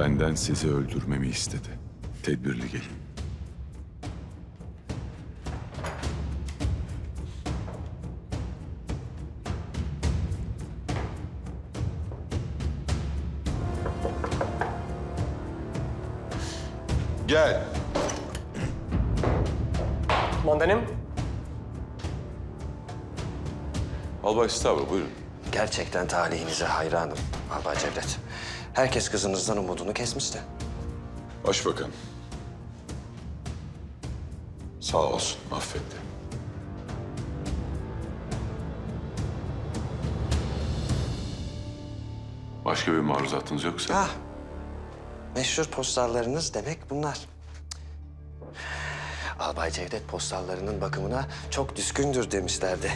Benden sizi öldürmemi istedi. Tedbirli gelin. Gel. Mondanim, Albay Stavro buyurun. Gerçekten talihinize hayranım Albay Cevdet. Herkes kızınızdan umudunu kesmişti. Başbakan. Sağ olsun affetti. Başka bir maruzatınız yoksa? Ah, meşhur postallarınız demek bunlar. Albay Cevdet postallarının bakımına çok düşkündür demişlerdi.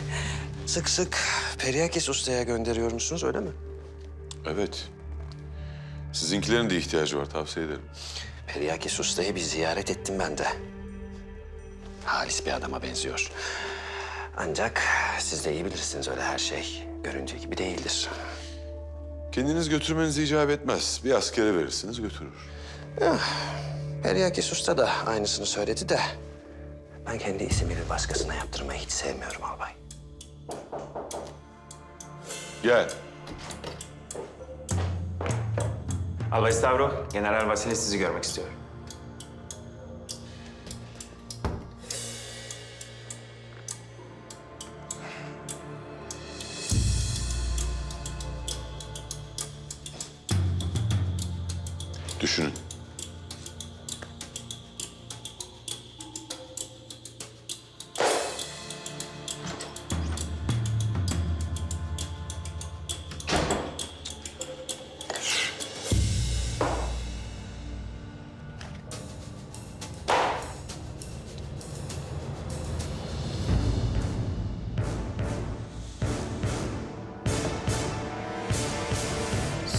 Sık sık Periakis Usta'ya gönderiyor musunuz öyle mi? Evet. Sizinkilerin de ihtiyacı var tavsiye ederim. Periakis Usta'yı bir ziyaret ettim ben de. Halis bir adama benziyor. Ancak siz de iyi bilirsiniz öyle her şey göründüğü gibi değildir. Kendiniz götürmeniz icap etmez. Bir askere verirsiniz götürür. Periakis Usta da aynısını söyledi de... ...ben kendi ismimi başkasına yaptırmayı hiç sevmiyorum albay. Gel. Albay Stavro, General Vasile sizi görmek istiyor. Düşünün.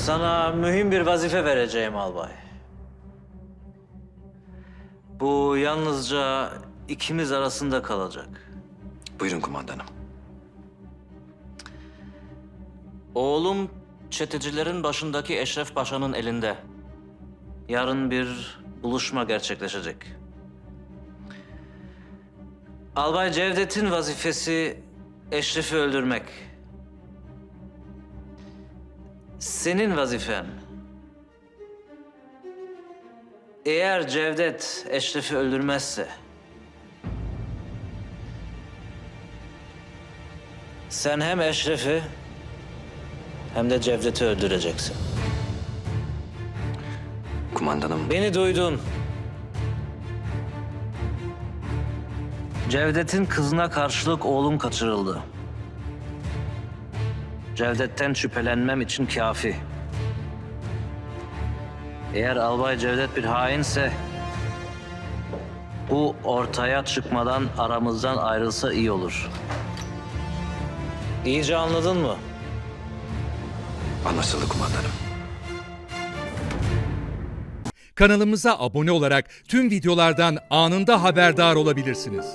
Sana mühim bir vazife vereceğim albay. Bu yalnızca ikimiz arasında kalacak. Buyurun kumandanım. Oğlum çetecilerin başındaki Eşref Paşa'nın elinde. Yarın bir buluşma gerçekleşecek. Albay Cevdet'in vazifesi Eşref'i öldürmek. Senin vazifen. Eğer Cevdet Eşref'i öldürmezse... Sen hem Eşref'i hem de Cevdet'i öldüreceksin. Kumandanım Beni duydun. Cevdet'in kızına karşılık oğlum kaçırıldı. Cevdet'ten şüphelenmem için kafi. Eğer Albay Cevdet bir hainse... ...bu ortaya çıkmadan aramızdan ayrılsa iyi olur. İyice anladın mı? anlaşıldı kumandanım. Kanalımıza abone olarak tüm videolardan anında haberdar olabilirsiniz.